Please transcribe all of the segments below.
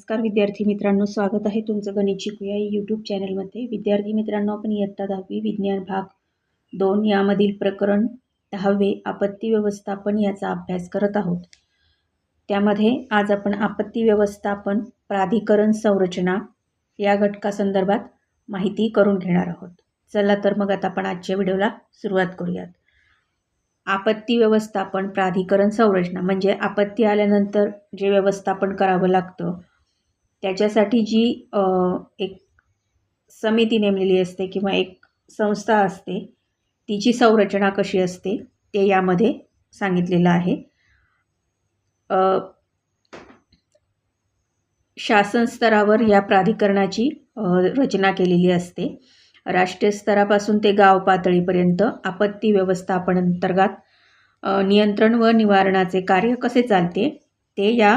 नमस्कार विद्यार्थी मित्रांनो स्वागत आहे तुमचं गणित शिकूया या यूट्यूब चॅनलमध्ये विद्यार्थी मित्रांनो आपण इयत्ता दहावी विज्ञान भाग दोन यामधील प्रकरण दहावे आपत्ती व्यवस्थापन याचा अभ्यास करत आहोत. त्यामध्ये आज आपण आपत्ती व्यवस्थापन प्राधिकरण संरचना या घटकासंदर्भात माहिती करून घेणार आहोत. चला तर मग आता आपण आजच्या व्हिडिओला सुरुवात करूयात. आपत्ती व्यवस्थापन प्राधिकरण संरचना म्हणजे आपत्ती आल्यानंतर जे व्यवस्थापन करावं लागतं त्याच्यासाठी जी एक समिती नेमलेली असते किंवा एक संस्था असते तिची संरचना कशी असते ते यामध्ये सांगितलेलं आहे. शासन स्तरावर या प्राधिकरणाची रचना केलेली असते. राष्ट्रीय स्तरापासून ते गाव पातळीपर्यंत आपत्ती व्यवस्थापन अंतर्गत नियंत्रण व निवारणाचे कार्य कसे चालते ते या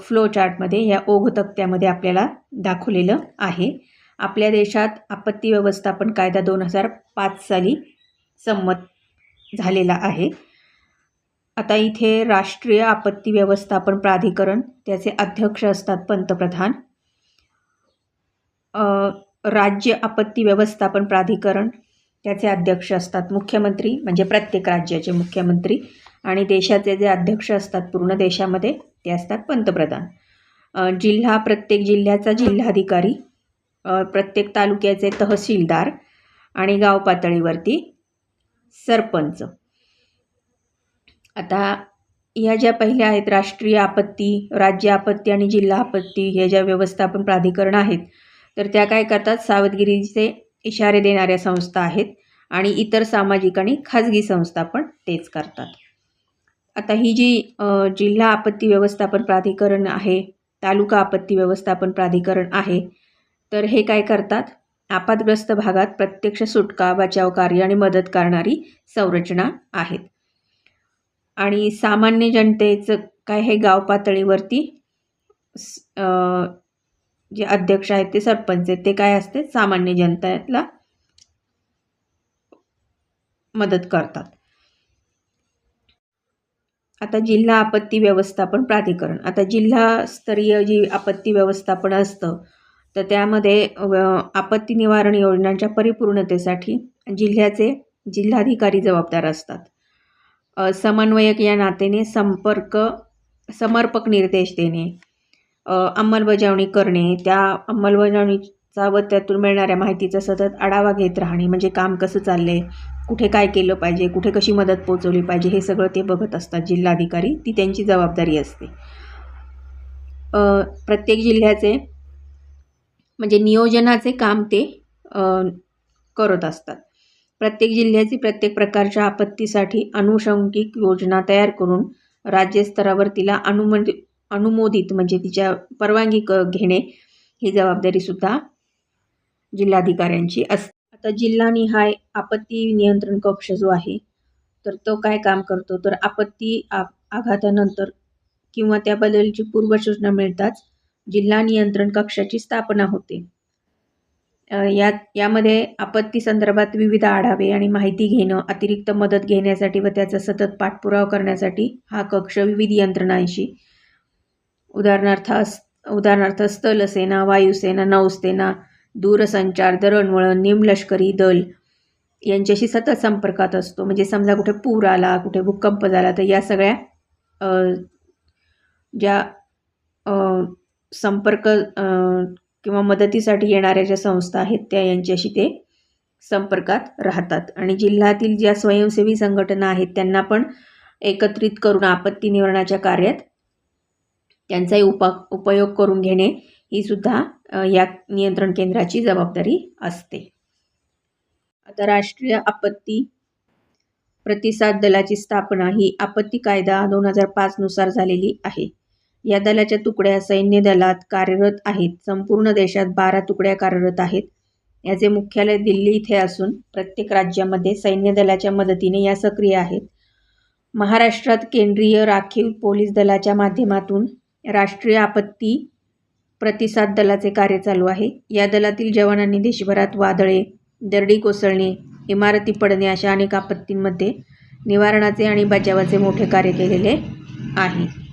फ्लो चार्टमध्ये या ओघ तक्त्यामध्ये आपल्याला दाखवलेलं आहे. आपल्या देशात आपत्ती व्यवस्थापन कायदा दोन हजार पाच साली संमत झालेला आहे. आता इथे राष्ट्रीय आपत्ती व्यवस्थापन प्राधिकरण त्याचे अध्यक्ष असतात पंतप्रधान. राज्य आपत्ती व्यवस्थापन प्राधिकरण त्याचे अध्यक्ष असतात मुख्यमंत्री म्हणजे प्रत्येक राज्याचे मुख्यमंत्री आणि देशाचे जे अध्यक्ष असतात पूर्ण देशामध्ये ते असतात पंतप्रधान. जिल्हा प्रत्येक जिल्ह्याचा जिल्हाधिकारी प्रत्येक तालुक्याचे तहसीलदार आणि गाव पातळीवरती सरपंच. आता या ज्या पहिल्या आहेत राष्ट्रीय आपत्ती राज्य आपत्ती आणि जिल्हा आपत्ती हे ज्या व्यवस्थापन प्राधिकरण आहेत तर त्या काय करतात? सावधगिरीचे इशारे देणाऱ्या संस्था आहेत आणि इतर सामाजिक आणि खाजगी संस्था पण तेच करतात. आता ही जी जिल्हा आपत्ती व्यवस्थापन प्राधिकरण आहे तालुका आपत्ती व्यवस्थापन प्राधिकरण आहे तर हे काय करतात? आपातग्रस्त भागात प्रत्यक्ष सुटका बचाव कार्य आणि मदत करणारी संरचना आहेत. आणि सामान्य जनतेचं काय हे गाव पातळीवरती जे अध्यक्ष आहेत ते सरपंच आहेत ते काय असते? सामान्य जनतेला मदत करतात. आता जिल्हा आपत्ती व्यवस्थापन प्राधिकरण. आता जिल्हास्तरीय जी आपत्ती व्यवस्थापन असतं तर त्यामध्ये आपत्ती निवारण योजनांच्या परिपूर्णतेसाठी जिल्ह्याचे जिल्हाधिकारी जबाबदार असतात. समन्वयक या नात्याने संपर्क समर्पक निर्देश देणे अंमलबजावणी करणे त्या अंमलबजावणी चा व त्यातून मिळणाऱ्या माहितीचा सतत आढावा घेत राहणे म्हणजे काम कसं चाललं आहे कुठे काय केलं पाहिजे कुठे कशी मदत पोचवली पाहिजे हे सगळं ते बघत असतात जिल्हाधिकारी ती त्यांची जबाबदारी असते. प्रत्येक जिल्ह्याचे म्हणजे नियोजनाचे काम ते करत असतात. प्रत्येक जिल्ह्याची प्रत्येक प्रकारच्या आपत्तीसाठी अनुषंगिक योजना तयार करून राज्यस्तरावर तिला अनुमोद अनुमोदित म्हणजे तिच्या परवानगी क घेणे ही जबाबदारीसुद्धा जिल्हाधिकाऱ्यांची असते आता जिल्हानिहाय आपत्ती नियंत्रण कक्ष जो आहे तर तो काय काम करतो? तर आपत्ती आ आघातानंतर किंवा त्याबद्दलची पूर्वसूचना मिळताच जिल्हा नियंत्रण कक्षाची स्थापना होते. यात यामध्ये आपत्ती संदर्भात विविध आढावे आणि माहिती घेणं अतिरिक्त मदत घेण्यासाठी व त्याचा सतत पाठपुरावा करण्यासाठी हा कक्ष विविध यंत्रणांशी उदाहरणार्थ उदाहरणार्थ स्थलसेना वायुसेना नौसेना दूरसंचार दळणवळण निमलष्करी दल यांच्याशी सतत संपर्कात असतो. म्हणजे समजा कुठे पूर आला कुठे भूकंप झाला तर या सगळ्या ज्या संपर्क किंवा मदतीसाठी येणाऱ्या ज्या संस्था आहेत त्या यांच्याशी ते संपर्कात राहतात. आणि जिल्ह्यातील ज्या स्वयंसेवी संघटना आहेत त्यांना पण एकत्रित करून आपत्ती निवारणाच्या कार्यात त्यांचाही उपा उपयोग करून घेणे ही सुद्धा या नियंत्रण केंद्राची जबाबदारी असते. आता राष्ट्रीय आपत्ती प्रतिसाद दलाची स्थापना ही आपत्ती कायदा दोन हजार पाचनुसार झालेली आहे. या दलाच्या तुकड्या सैन्य दलात कार्यरत आहेत. संपूर्ण देशात बारा तुकड्या कार्यरत आहेत. याचे मुख्यालय दिल्ली इथे असून प्रत्येक राज्यामध्ये सैन्य दलाच्या मदतीने या सक्रिय आहेत. महाराष्ट्रात केंद्रीय राखीव पोलीस दलाच्या माध्यमातून राष्ट्रीय आपत्ती प्रतिसाद दलाचे कार्य चालू आहे. या दलातील जवानांनी देशभरात वादळे दरडी कोसळणे इमारती पडणे अशा अनेक आपत्तींमध्ये निवारणाचे आणि बचावाचे मोठे कार्य केलेले आहे.